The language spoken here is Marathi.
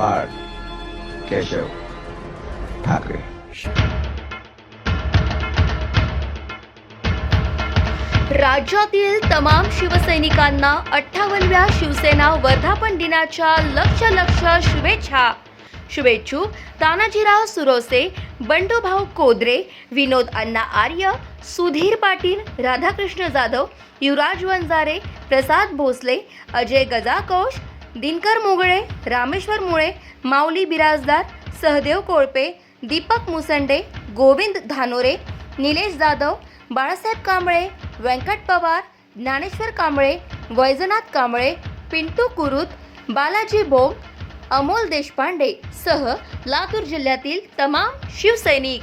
केशव ठाकरे राज्यातील तमाम शिवसैनिकांना अठ्ठावन्नव्या शिवसेना वर्धापन दिनाच्या लक्ष लक्ष शुभेच्छा। शुभेच्छुक तानाजीराव सुरोसे बंडूभाऊ कोदरे विनोद अण्णा आर्य सुधीर पाटील राधाकृष्ण जाधव युवराज वंजारे प्रसाद भोसले अजय गजाकोश दिनकर मुगळे रामेश्वर मुळे माऊली बिराजदार सहदेव कोळपे दीपक मुसंडे गोविंद धानोरे निलेश जाधव बाळासाहेब कांबळे व्यंकट पवार ज्ञानेश्वर कांबळे वैजनाथ कांबळे पिंटू कुरुत बालाजी भोग अमोल देशपांडे सह लातूर जिल्ह्यातील तमाम शिवसैनिक.